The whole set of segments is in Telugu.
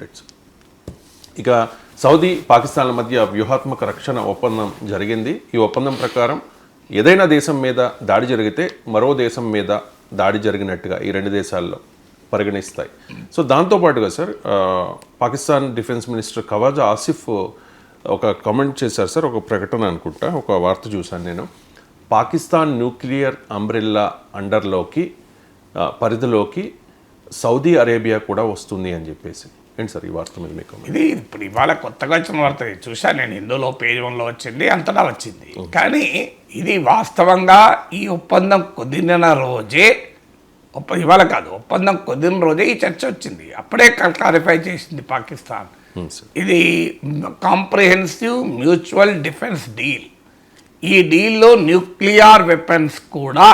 రైట్ ఇక సౌదీ పాకిస్తాన్ల మధ్య వ్యూహాత్మక రక్షణ ఒప్పందం జరిగింది. ఈ ఒప్పందం ప్రకారం ఏదైనా దేశం మీద దాడి జరిగితే మరో దేశం మీద దాడి జరిగినట్టుగా ఈ రెండు దేశాల్లో పరిగణిస్తాయి. సో దాంతోపాటుగా sir Pakistan defence minister Khawaja Asif ఒక కామెంట్ చేశారు సార్ ఒక ప్రకటన అనుకుంటా ఒక వార్త చూశాను నేను. పాకిస్తాన్ న్యూక్లియర్ అంబ్రెల్లా అండర్లోకి పరిధిలోకి సౌదీ అరేబియా కూడా వస్తుంది అని చెప్పేసి. ఏంటి సార్ ఈ వార్త మీద మీకు? ఇది ఇప్పుడు ఇవాళ కొత్తగా వచ్చిన వార్త ఇది. చూశాను నేను హిందూలో పేజ్ వన్లో వచ్చింది అంతటా వచ్చింది. కానీ ఇది వాస్తవంగా ఈ ఒప్పందం కుదిరిన రోజే ఒప్ప ఇవాళ కాదు ఒప్పందం కుదిరిన రోజే ఈ చర్చ వచ్చింది. అప్పుడే క్లారిఫై చేసింది పాకిస్తాన్. ఇది కాంప్రిహెన్సివ్ మ్యూచువల్ డిఫెన్స్ డీల్. ఈ డీల్లో న్యూక్లియర్ వెపన్స్ కూడా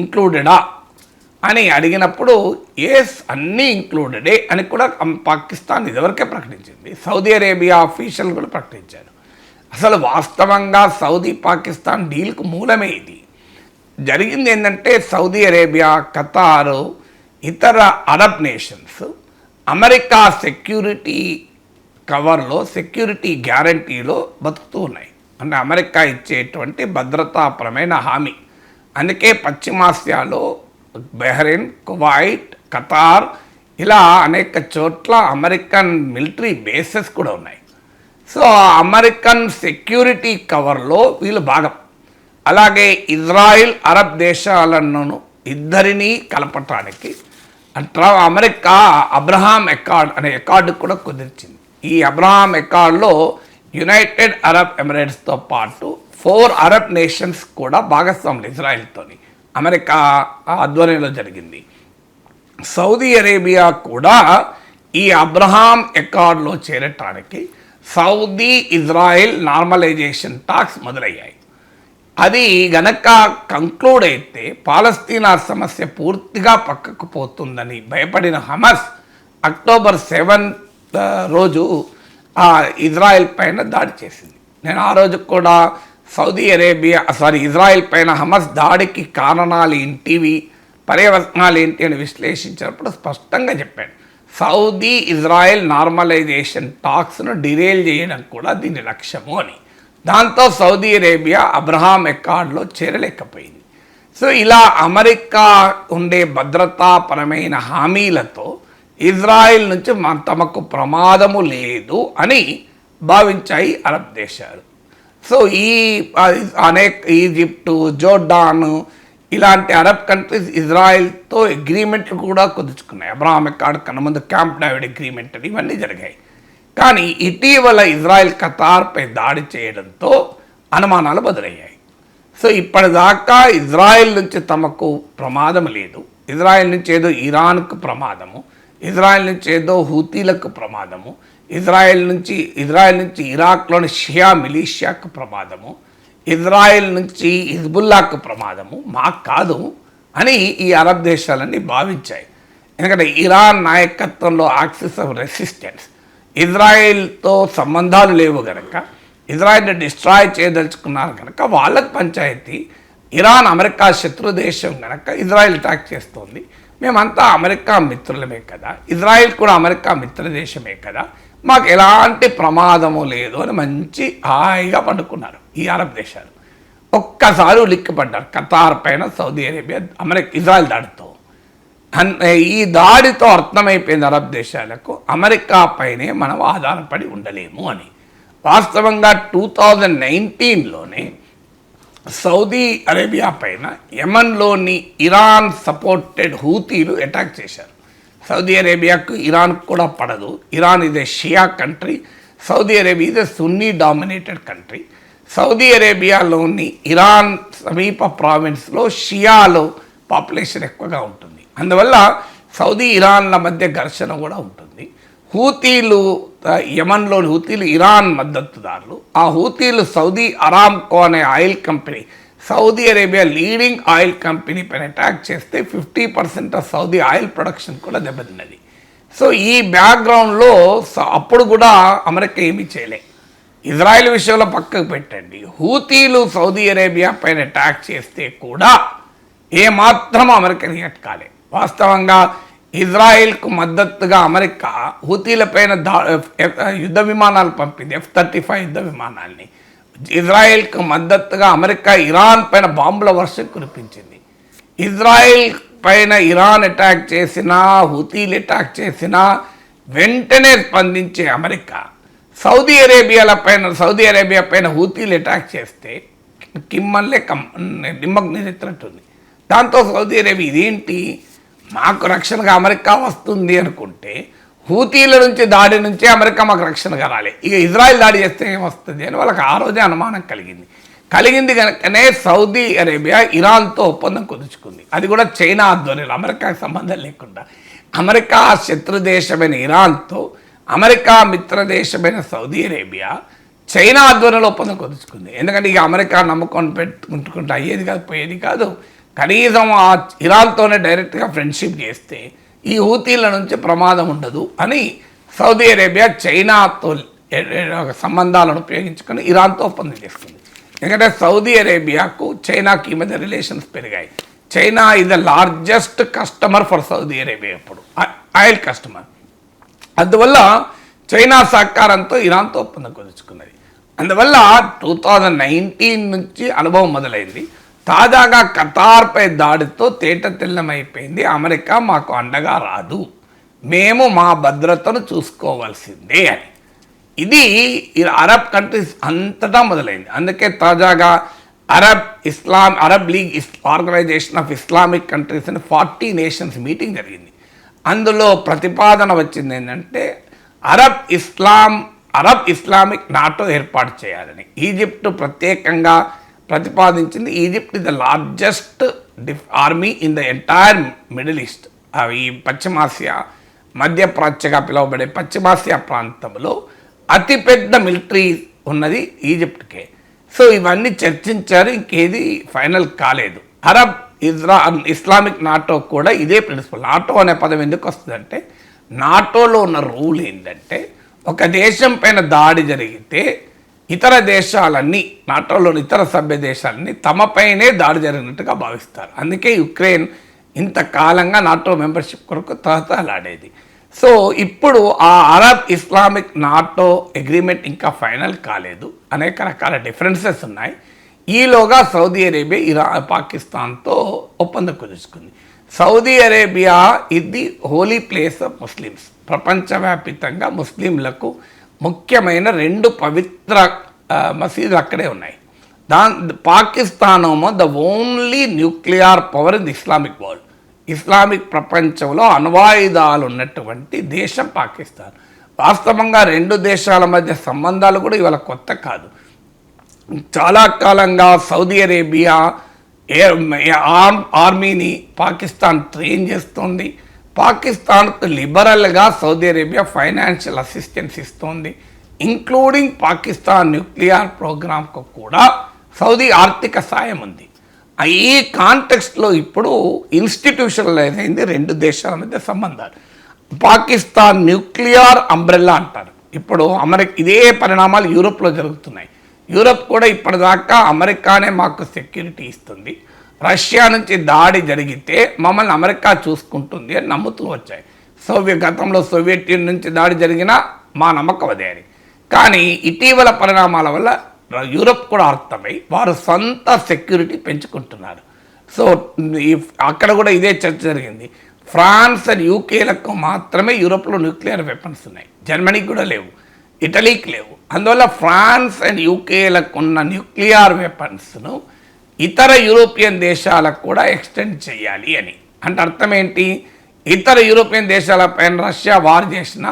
ఇంక్లూడెడా. అని అడిగినప్పుడు ఎస్ అన్నీ ఇంక్లూడెడే అని కూడా పాకిస్తాన్ ఇదివరకే ప్రకటించింది. సౌదీ అరేబియా అఫీషియల్ కూడా ప్రకటించారు. అసలు వాస్తవంగా సౌదీ పాకిస్తాన్ డీల్కు మూలమే ఇది. జరిగింది ఏంటంటే సౌదీ అరేబియా ఖతారు ఇతర అరబ్ నేషన్స్ అమెరికా సెక్యూరిటీ కవర్లో సెక్యూరిటీ గ్యారంటీలో బతుకుతూ ఉన్నాయి. అంటే అమెరికా ఇచ్చేటువంటి భద్రతాపరమైన హామీ. అందుకే పశ్చిమాసియాలో బెహ్రెయిన్ కువైట్ ఖతార్ ఇలా అనేక చోట్ల అమెరికన్ మిలిటరీ బేసెస్ కూడా ఉన్నాయి. సో అమెరికన్ సెక్యూరిటీ కవర్లో వీళ్ళు భాగం. అలాగే ఇజ్రాయిల్ అరబ్ దేశాలను ఇద్దరినీ కలపటానికి అట్లా అమెరికా అబ్రహాం ఎకార్డ్ అనే ఎకార్డు కూడా కుదిర్చింది. ఈ అబ్రహాం ఎకార్డ్లో యునైటెడ్ అరబ్ ఎమిరేట్స్తో పాటు ఫోర్ అరబ్ నేషన్స్ కూడా భాగస్వాములు ఇజ్రాయెల్తోని. అమెరికా ఆధ్వర్యంలో జరిగింది. సౌదీ అరేబియా కూడా ఈ అబ్రహాం ఎకార్డ్లో చేరటానికి సౌదీ ఇజ్రాయెల్ నార్మలైజేషన్ టాక్స్ మొదలయ్యాయి. అది గనక కంక్లూడ్ అయితే పాలస్తీనా సమస్య పూర్తిగా పక్కకు పోతుందని భయపడిన హమస్ అక్టోబర్ సెవెన్ రోజు ఆ ఇజ్రాయెల్ పైన దాడి చేసింది. నేను ఆ రోజు కూడా సౌదీ అరేబియా సారీ ఇజ్రాయెల్ పైన హమస్ దాడికి కారణాలు ఏంటివి పర్యవసనాలు ఏంటి అని విశ్లేషించినప్పుడు స్పష్టంగా చెప్పాడు. సౌదీ ఇజ్రాయెల్ నార్మలైజేషన్ టాక్స్ను డిరేల్ చేయడం కూడా దీని లక్ష్యము అని. దాంతో సౌదీ అరేబియా అబ్రహాం ఎకార్డ్లో చేరలేకపోయింది. సో ఇలా అమెరికా ఉండే భద్రతాపరమైన హామీలతో ఇజ్రాయెల్ నుంచి తమకు ప్రమాదము లేదు అని భావించాయి అరబ్ దేశాలు. సో ఈ అనేక ఈజిప్టు జోర్డాన్ ఇలాంటి అరబ్ కంట్రీస్ ఇజ్రాయెల్తో అగ్రిమెంట్లు కూడా కుదుర్చుకున్నాయి. అబ్రాహాం ఎకార్డ్ కన్నా క్యాంప్ డేవిడ్ అగ్రిమెంట్ అని ఇవన్నీ జరిగాయి. కానీ ఇటీవల ఇజ్రాయెల్ కతార్పై దాడి చేయడంతో అనుమానాలు బదులయ్యాయి సో ఇప్పటిదాకా ఇజ్రాయెల్ నుంచి తమకు ప్రమాదం లేదు. ఇజ్రాయెల్ నుంచి ఏదో ఇరాన్కు ప్రమాదము ఇజ్రాయెల్ నుంచి ఏదో హూతీలకు ప్రమాదము ఇజ్రాయెల్ నుంచి ఇజ్రాయెల్ నుంచి ఇరాక్లోని షియా మిలీషియాకు ప్రమాదము ఇజ్రాయెల్ నుంచి హిజ్బుల్లాకు ప్రమాదము మాకు కాదు అని ఈ అరబ్ దేశాలన్నీ భావించాయి. ఎందుకంటే ఇరాన్ నాయకత్వంలో యాక్సిస్ ఆఫ్ రెసిస్టెన్స్ ఇజ్రాయెల్తో సంబంధాలు లేవు గనక ఇజ్రాయెల్ని డిస్ట్రాయ్ చేయదలుచుకున్నారు కనుక వాళ్ళకు పంచాయతీ ఇరాన్ అమెరికా శత్రు దేశం కనుక ఇజ్రాయెల్ అటాక్ చేస్తోంది. మేమంతా అమెరికా మిత్రులమే కదా ఇజ్రాయెల్ కూడా అమెరికా మిత్ర దేశమే కదా మాకు ఎలాంటి ప్రమాదము లేదు అని మంచి హాయిగా పండుకున్నారు ఈ అరబ్ దేశాలు. ఒక్కసారి ఉలిక్కిపడ్డారు. ఖతార్ పైన సౌదీ అరేబియా అమెరికా ఇజ్రాయెల్ దాడితో. ఈ దాడితో అర్థమైపోయింది అరబ్ దేశాలకు అమెరికా పైనే మనం ఆధారపడి ఉండలేము అని. వాస్తవంగా టూ థౌజండ్ నైన్టీన్లోనే సౌదీ అరేబియా పైన యమన్లోని ఇరాన్ సపోర్టెడ్ హూతీలు అటాక్ చేశారు. సౌదీ అరేబియాకు ఇరాన్ కూడా పడదు. ఇరాన్ ఇదే షియా కంట్రీ సౌదీ అరేబియా ఇదే సున్నీ డామినేటెడ్ కంట్రీ. సౌదీ అరేబియాలోని ఇరాన్ సమీప ప్రావిన్స్లో షియాలో పాపులేషన్ ఎక్కువగా ఉంటుంది. అందువల్ల సౌదీ ఇరాన్ల మధ్య ఘర్షణ కూడా ఉంటుంది. హూతీలు యమన్లోని హూతీలు ఇరాన్ మద్దతుదారులు. ఆ హూతీలు సౌదీ అరామ్కో అనే oil company Saudi Arabia leading oil company పైన అటాక్ చేస్తే fifty percent of Saudi oil production కూడా దెబ్బతిన్నది. సో ఈ బ్యాక్గ్రౌండ్లో స- అప్పుడు కూడా అమెరికా ఏమీ చేయలే. ఇజ్రాయెల్ విషయంలో పక్కకు పెట్టండి. హూతీలు సౌదీ అరేబియా పైన అటాక్ చేస్తే కూడా ఏమాత్రం అమెరికా రియాక్ట్ కాలే. వాస్తవంగా ఇజ్రాయెల్కు మద్దతుగా అమెరికా హూతీలపైన దా యుద్ధ విమానాలు పంపింది. ఎఫ్ థర్టీ ఫైవ్ యుద్ధ విమానాల్ని. ఇజ్రాయెల్కు మద్దతుగా అమెరికా ఇరాన్ పైన బాంబుల వర్షం కురిపించింది. ఇజ్రాయెల్ పైన ఇరాన్ అటాక్ చేసినా హుతీలు అటాక్ చేసినా వెంటనే స్పందించే అమెరికా సౌదీ అరేబియాల పైన సౌదీ అరేబియా పైన హూతీలు అటాక్ చేస్తే కిమ్మల్లే కమ్ నిమ్మగ్నెత్తినట్టుంది దాంతో సౌదీ అరేబియా ఇదేంటి? మాకు రక్షణగా అమెరికా వస్తుంది అనుకుంటే హూతీల నుంచి దాడి నుంచి అమెరికా మాకు రక్షణ కలాలి ఇక ఇజ్రాయెల్ దాడి చేస్తే ఏమొస్తుంది అని వాళ్ళకి ఆ రోజే అనుమానం కలిగింది. కలిగింది కనుకనే సౌదీ అరేబియా ఇరాన్తో ఒప్పందం కుదుర్చుకుంది. అది కూడా చైనా ఆధ్వర్యంలో అమెరికాకి సంబంధం లేకుండా. అమెరికా శత్రు దేశమైన ఇరాన్తో అమెరికా మిత్ర దేశమైన సౌదీ అరేబియా చైనా ఆధ్వర్యంలో ఒప్పందం కుదుర్చుకుంది. ఎందుకంటే ఇక అమెరికా నమ్మకం పెట్టుకుంటుకుంటే అయ్యేది కాదు పోయేది కాదు. కనీసం ఆ ఇరాన్తోనే డైరెక్ట్గా ఫ్రెండ్షిప్ చేస్తే ఈ హూతీల నుంచి ప్రమాదం ఉండదు అని సౌదీ అరేబియా చైనాతో సంబంధాలను ఉపయోగించుకొని ఇరాన్తో ఒప్పందం చేసుకుంది. ఎందుకంటే సౌదీ అరేబియాకు చైనాకి ఈ మధ్య రిలేషన్స్ పెరిగాయి. China is the largest customer for Saudi Arabia ఇప్పుడు. ఆయిల్ కస్టమర్ అందువల్ల చైనా సహకారంతో ఇరాన్తో ఒప్పందం కుదుర్చుకున్నది. అందువల్ల టూ థౌజండ్ నైన్టీన్ నుంచి అనుభవం మొదలైంది. తాజాగా కతార్పై దాడితో తేట తెల్లమైపోయింది. అమెరికా మాకు అండగా రాదు. మేము మా భద్రతను చూసుకోవాల్సిందే అని. ఇది అరబ్ కంట్రీస్ అంతటా మొదలైంది. అందుకే తాజాగా Arab Islam Arab League Organization of Islamic Countries అని ఫార్టీ నేషన్స్ మీటింగ్ జరిగింది. అందులో ప్రతిపాదన వచ్చింది ఏంటంటే Arab Islam Arab Islamic NATO ఏర్పాటు చేయాలని. ఈజిప్ట్ ప్రత్యేకంగా ప్రతిపాదించింది Egypt is the largest diff army in the entire Middle East. అవి పశ్చిమాసియా మధ్యప్రాచ్యగా పిలువబడే పశ్చిమాసియా ప్రాంతంలో అతిపెద్ద మిలిటరీ ఉన్నది ఈజిప్ట్కే. సో ఇవన్నీ చర్చించారు ఇంకేది ఫైనల్ కాలేదు. అరబ్ ఇజ్రా ఇస్లామిక్ నాటో కూడా ఇదే ప్రిన్సిపల్. నాటో అనే పదం ఎందుకు వస్తుందంటే నాటోలో ఉన్న రూల్ ఏంటంటే ఒక దేశం పైన దాడి జరిగితే ఇతర దేశాలన్నీ నాటోలోని ఇతర సభ్య దేశాలన్నీ తమపైనే దాడి జరిగినట్టుగా భావిస్తారు. అందుకే యుక్రెయిన్ ఇంతకాలంగా నాటో మెంబర్షిప్ కొరకు తహతలాడేది సో ఇప్పుడు ఆ అరబ్ ఇస్లామిక్ నాటో అగ్రిమెంట్ ఇంకా ఫైనల్ కాలేదు. అనేక రకాల డిఫరెన్సెస్ ఉన్నాయి. ఈలోగా సౌదీ అరేబియా ఇరా పాకిస్తాన్తో ఒప్పందం కుదుర్చుకుంది. సౌదీ అరేబియా ఇది హోలీ ప్లేస్ ఆఫ్ ముస్లిమ్స్. ప్రపంచవ్యాపితంగా ముస్లింలకు ముఖ్యమైన రెండు పవిత్ర మసీదులు అక్కడే ఉన్నాయి. దా పాకిస్తాన్ ఏమో the only nuclear power in the Islamic world. Islamic ప్రపంచంలో అణ్వాయుధాలు ఉన్నటువంటి దేశం పాకిస్తాన్. వాస్తవంగా రెండు దేశాల మధ్య సంబంధాలు కూడా ఇవాళ కొత్త కాదు. చాలా కాలంగా సౌదీ అరేబియా ఆర్మీని పాకిస్తాన్ ట్రైన్ చేస్తుంది. పాకిస్తాన్కు లిబరల్గా సౌదీ అరేబియా ఫైనాన్షియల్ అసిస్టెన్స్ ఇస్తోంది. ఇంక్లూడింగ్ పాకిస్తాన్ న్యూక్లియర్ ప్రోగ్రామ్కు కూడా సౌదీ ఆర్థిక సాయం ఉంది. ఈ కాంటెక్స్ట్లో ఇప్పుడు ఇన్స్టిట్యూషనలైజ్ అయింది రెండు దేశాల మధ్య సంబంధాలు. పాకిస్తాన్ న్యూక్లియర్ అంబ్రెల్లా అంటారు. ఇప్పుడు అమెరికా ఇదే పరిణామాలు యూరోప్లో జరుగుతున్నాయి. యూరప్ కూడా ఇప్పటిదాకా అమెరికానే మాకు సెక్యూరిటీ ఇస్తుంది. రష్యా నుంచి దాడి జరిగితే మమ్మల్ని అమెరికా చూసుకుంటుంది అని నమ్ముతూ వచ్చాయి. సోవియట్ గతంలో సోవియట్ యూనియన్ నుంచి దాడి జరిగినా మా నమ్మకం అదే అని. కానీ ఇటీవల పరిణామాల వల్ల యూరప్ కూడా అర్థమై వారు సొంత సెక్యూరిటీ పెంచుకుంటున్నారు. సో అక్కడ కూడా ఇదే చర్చ జరిగింది. ఫ్రాన్స్ అండ్ యూకేలకు మాత్రమే యూరోప్లో న్యూక్లియర్ వెపన్స్ ఉన్నాయి. జర్మనీకి కూడా లేవు. ఇటలీకి లేవు. అందువల్ల ఫ్రాన్స్ అండ్ యూకేలకు ఉన్న న్యూక్లియర్ వెపన్స్ను ఇతర యూరోపియన్ దేశాలకు కూడా ఎక్స్టెండ్ చేయాలి అని. అంటే అర్థం ఏంటి? ఇతర యూరోపియన్ దేశాలపైన రష్యా వార్ చేసిన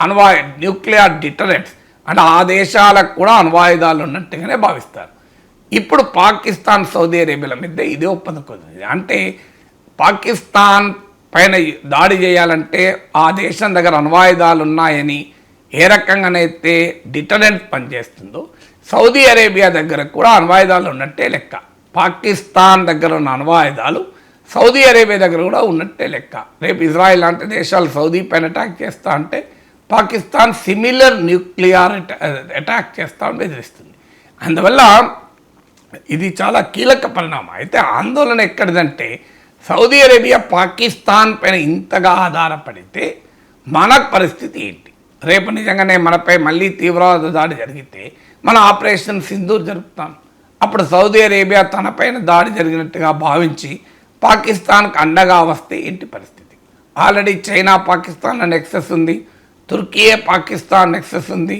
అణ్వాయు న్యూక్లియర్ డిటరెంట్స్ అంటే ఆ దేశాలకు కూడా అణ్వాయుధాలు ఉన్నట్టుగానే భావిస్తారు. ఇప్పుడు పాకిస్తాన్ సౌదీ అరేబియాల మీద ఇదే ఒప్పందం. కుదిరింది అంటే పాకిస్తాన్ పైన దాడి చేయాలంటే ఆ దేశం దగ్గర అణ్వాయుధాలు ఉన్నాయని ఏ రకంగానైతే డిటరెంట్ పనిచేస్తుందో సౌదీ అరేబియా దగ్గర కూడా అణ్వాయుధాలు ఉన్నట్టే లెక్క. పాకిస్తాన్ దగ్గర ఉన్న అణ్వాయుధాలు సౌదీ అరేబియా దగ్గర కూడా ఉన్నట్టే లెక్క. రేపు ఇజ్రాయెల్ లాంటి దేశాలు సౌదీ పైన అటాక్ చేస్తా అంటే పాకిస్తాన్ సిమిలర్ న్యూక్లియర్ అటాక్ చేస్తామని బెదిరిస్తుంది అందువల్ల ఇది చాలా కీలక పరిణామం. అయితే ఆందోళన ఎక్కడిదంటే సౌదీ అరేబియా పాకిస్తాన్ పైన ఇంతగా ఆధారపడితే మన పరిస్థితి ఏంటి? రేపు నిజంగానే మనపై మళ్ళీ తీవ్రవాద దాడి జరిగితే మన ఆపరేషన్ సింధూర్ జరుపుతాం. అప్పుడు సౌదీ అరేబియా తనపైన దాడి జరిగినట్టుగా భావించి పాకిస్తాన్కు అండగా వస్తే ఏంటి పరిస్థితి? ఆల్రెడీ చైనా పాకిస్తాన్ నెక్సెస్ ఉంది తుర్కీయే పాకిస్తాన్ నెక్సెస్ ఉంది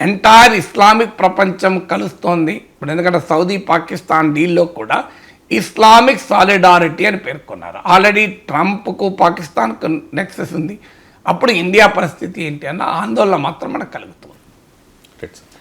ఎంటైర్ ఇస్లామిక్ ప్రపంచం కలుస్తోంది. ఇప్పుడు ఎందుకంటే సౌదీ పాకిస్తాన్ డీల్లో కూడా ఇస్లామిక్ సాలిడారిటీ అని పేర్కొన్నారు. ఆల్రెడీ ట్రంప్కు పాకిస్తాన్కు నెక్సెస్ ఉంది. అప్పుడు ఇండియా పరిస్థితి ఏంటి అన్న ఆందోళన మాత్రం మనకు కలుగుతుంది. Right sir